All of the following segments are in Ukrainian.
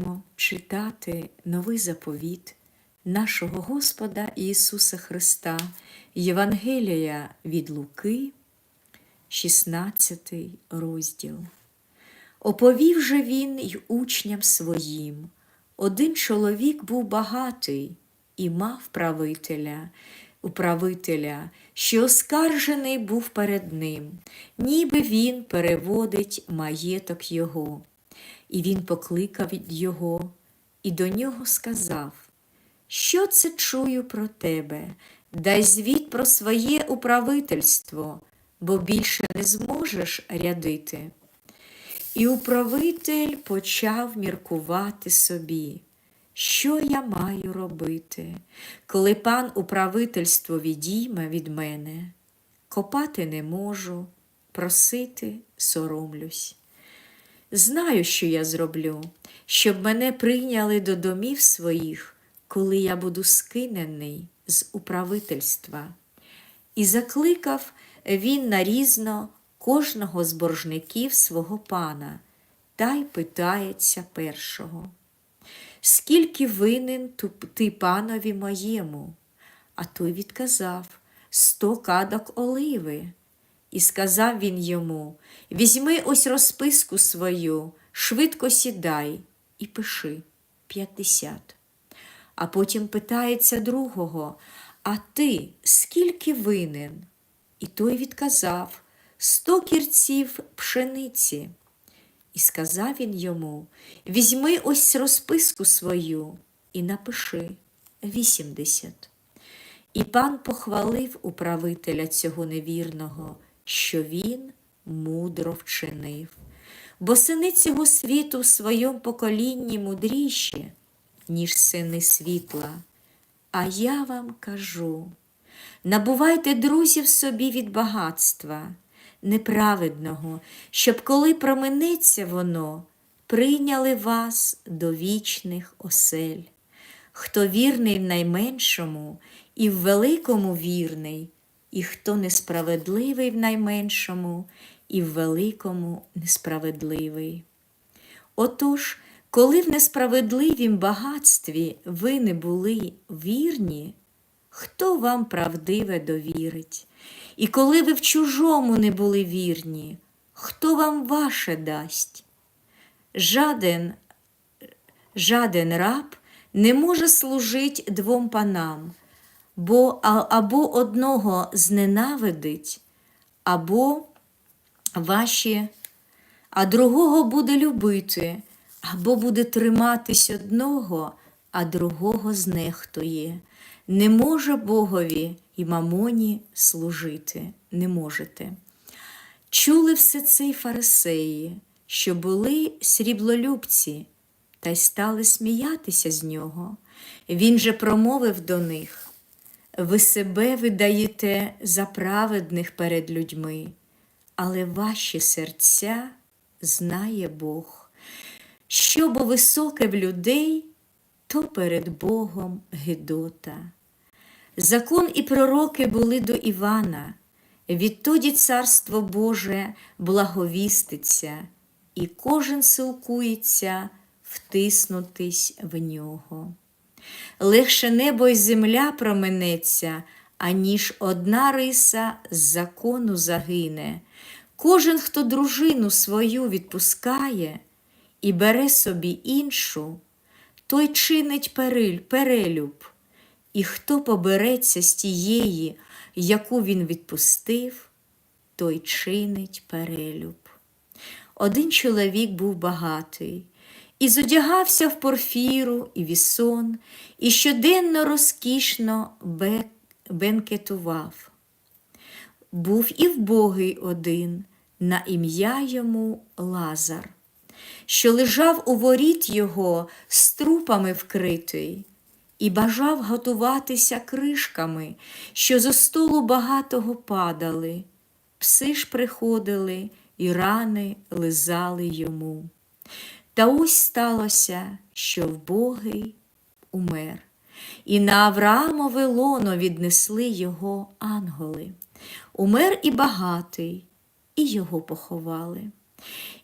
будемо читати новий заповіт нашого Господа Ісуса Христа, Євангелія від Луки, 16 розділ. Оповів же він й учням своїм. Один чоловік був багатий і мав правителя, управителя, що оскаржений був перед ним, ніби він переводить маєток його. І він покликав його і до нього сказав: Що це чую про тебе? Дай звіт про своє управительство, бо більше не зможеш рядити. І управитель почав міркувати собі, що я маю робити, коли пан управительство відійме від мене, копати не можу, просити соромлюсь. Знаю, що я зроблю, щоб мене прийняли до домів своїх, коли я буду скинений з управительства. І закликав він нарізно кожного з боржників свого пана та й питається першого. Скільки винен ти панові моєму? А той відказав сто кадок оливи. І сказав він йому: Візьми ось розписку свою, швидко сідай і пиши п'ятдесят. А потім питається другого: А ти скільки винен? І той відказав сто кірців пшениці. І сказав він йому: Візьми ось розписку свою і напиши вісімдесят. І пан похвалив управителя цього невірного, що він мудро вчинив, бо сини цього світу в своєму поколінні мудріші, ніж сини світла. А я вам кажу: набувайте друзів собі від багатства неправедного, щоб коли променеться воно, прийняли вас до вічних осель. Хто вірний в найменшому і в великому вірний, і хто несправедливий в найменшому і в великому несправедливий. Отож, коли в несправедливім багатстві ви не були вірні, хто вам правдиве довірить? І коли ви в чужому не були вірні, хто вам ваше дасть? Жаден, жаден раб не може служить двом панам, бо або одного зненавидить, або ваші, а другого буде любити, або буде триматись одного, а другого знехтує. Не може Богові і мамоні служити не можете. Чули все це й фарисеї, що були сріблолюбці, та й стали сміятися з нього. Він же промовив до них: ви себе видаєте за праведних перед людьми, але ваші серця знає Бог. Що бо високе в людей, то перед Богом Гедота. Закон і пророки були до Івана, відтоді Царство Боже благовіститься, і кожен силкується втиснутись в нього. Легше небо й земля променеться, аніж одна риса з закону загине. Кожен, хто дружину свою відпускає і бере собі іншу, той чинить перелюб. І хто побереться з тієї, яку він відпустив, той чинить перелюб. Один чоловік був багатий, і зодягався в порфіру і вісон, і щоденно розкішно бенкетував. Був і вбогий один, на ім'я йому Лазар, що лежав у воріт його з трупами вкритий і бажав готуватися кришками, що зо столу багатого падали. Пси ж приходили і рани лизали йому. Та ось сталося, що вбогий умер, і на Авраамове лоно віднесли його ангели. Умер і багатий, і його поховали.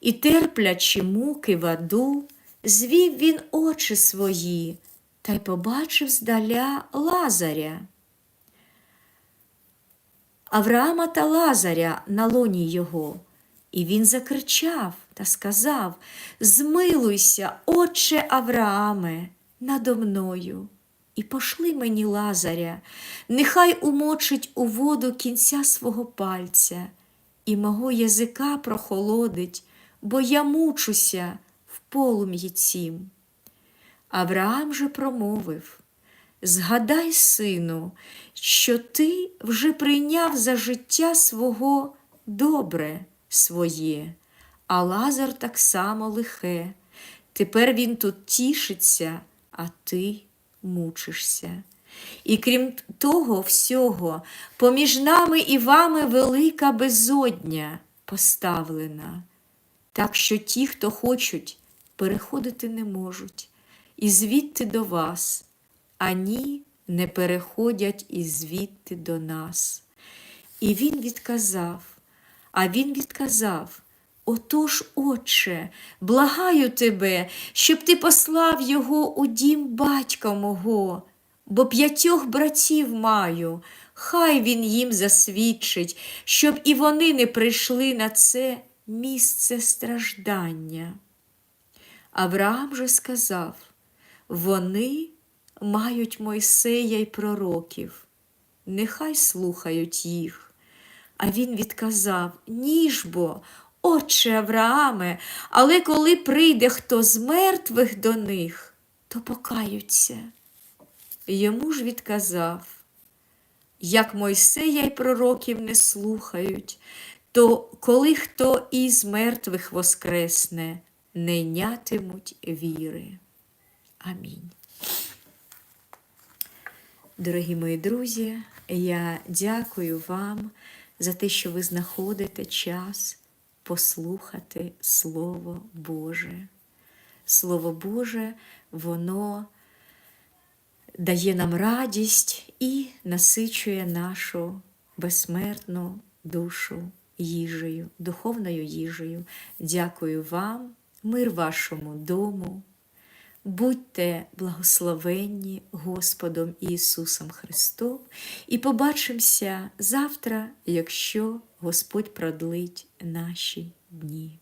І терплячи муки в аду, звів він очі свої та й побачив здаля Лазаря. Авраама та Лазаря на лоні його. І він закричав та сказав: Змилуйся, отче Аврааме, надо мною, і пошли мені Лазаря, нехай умочить у воду кінця свого пальця, і мого язика прохолодить, бо я мучуся в полум'ї цім. Авраам же промовив: Згадай, сину, що ти вже прийняв за життя свого добре своє, а Лазар так само лихе. Тепер він тут тішиться, а ти мучишся. І крім того всього, поміж нами і вами велика безодня поставлена, так що ті, хто хочуть, переходити не можуть, і звідти до вас, ані не переходять і звідти до нас. І він відказав, а він відказав: Отож, Отче, благаю тебе, щоб ти послав його у дім батька мого, бо п'ятьох братів маю, хай він їм засвідчить, щоб і вони не прийшли на це місце страждання. Авраам же сказав: вони мають Мойсея й пророків, нехай слухають їх. А він відказав: Ні ж бо, отче Аврааме, але коли прийде хто з мертвих до них, то покаються. Йому ж відказав, як Мойсея й пророків не слухають, то коли хто із мертвих воскресне, не нятимуть віри. Амінь. Дорогі мої друзі, я дякую вам за те, що ви знаходите час послухати Слово Боже. Слово Боже, воно дає нам радість і насичує нашу безсмертну душу їжею, духовною їжею. Дякую вам, мир вашому дому. Будьте благословенні Господом Ісусом Христом, і побачимося завтра, якщо Господь продлить наші дні.